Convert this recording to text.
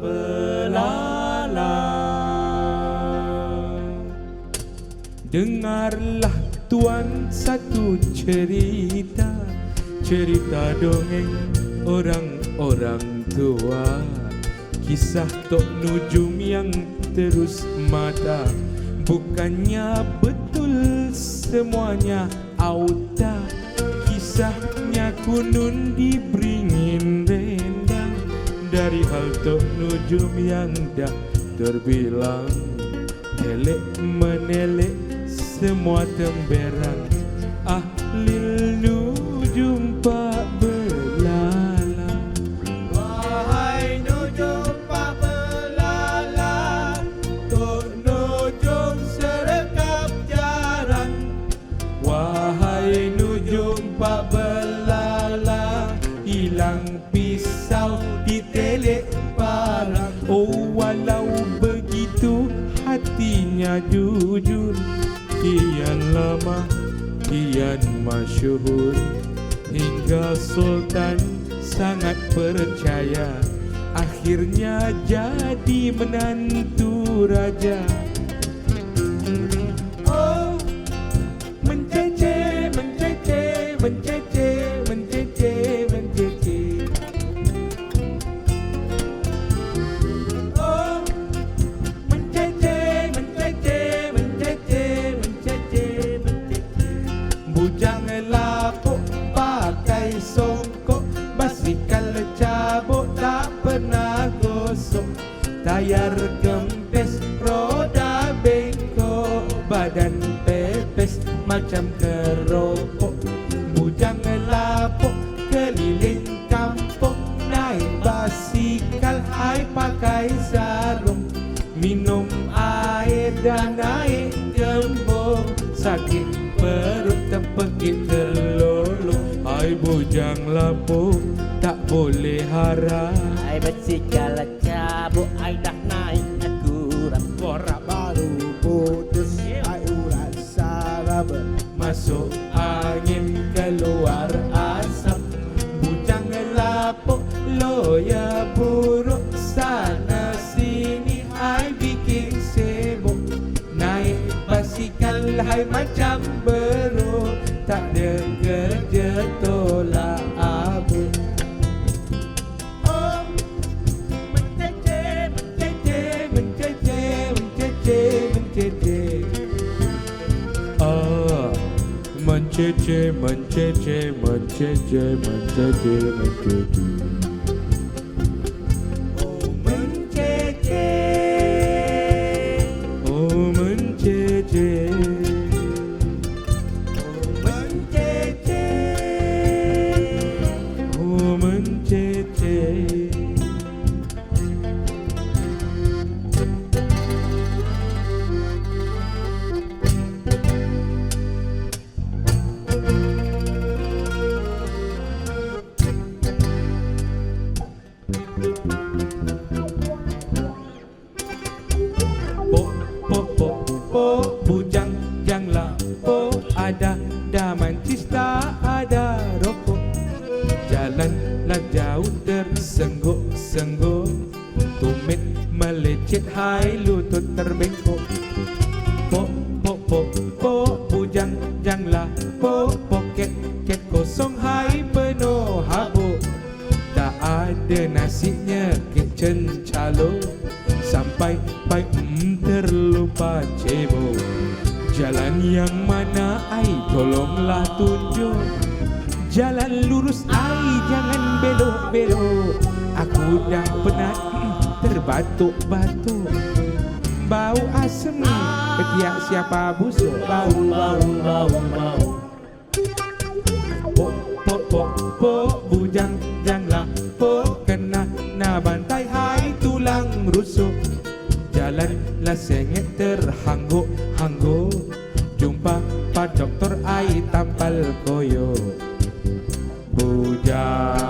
pelala Dengarlah tuan satu cerita Cerita dongeng orang-orang tua. Kisah Tok Nujum yang terus mata Bukannya betul semuanya auta. Kisahnya kunun rendang Dari hal Tok Nujum yang dah terbilang Telek menelek semua temberang telek parang Oh walau begitu hatinya jujur Kian lama, kian masyhur. Hingga Sultan sangat percaya Akhirnya jadi menantu raja Tayar gempes, roda bengkok Badan pepes macam kerokok Bujang lapuk keliling kampung Naik basikal, hai pakai sarung. Minum air dan naik gembong Sakit perut terpekik terlolong. Hai bujang lapuk tak boleh harap Hai bersikal cabut Hai dah naik aku Borak baru putus Hai urat sarap Masuk angin keluar asap. Bujang lapuk loya buruk Sana sini hai bikin sibuk. Naik basikal hai macam beruk Manchester, Manchester, Manchester, Manchester, Manchester. Ada nasinya kitchen calo. Sampai baik mm, terlupa cebok Jalan yang mana ai tolonglah tunjuk. Jalan lurus ai jangan belok-belok. Aku dah penat mm, terbatuk-batuk Bau asem ketiak siapa busuk Bau, bau, bau, bau Po, po, po, po, bujang, janglah Jalan Jalanlah sengit terhangguk-hangguk Jumpa Pak Doktor Ai tampal koyo Bujang.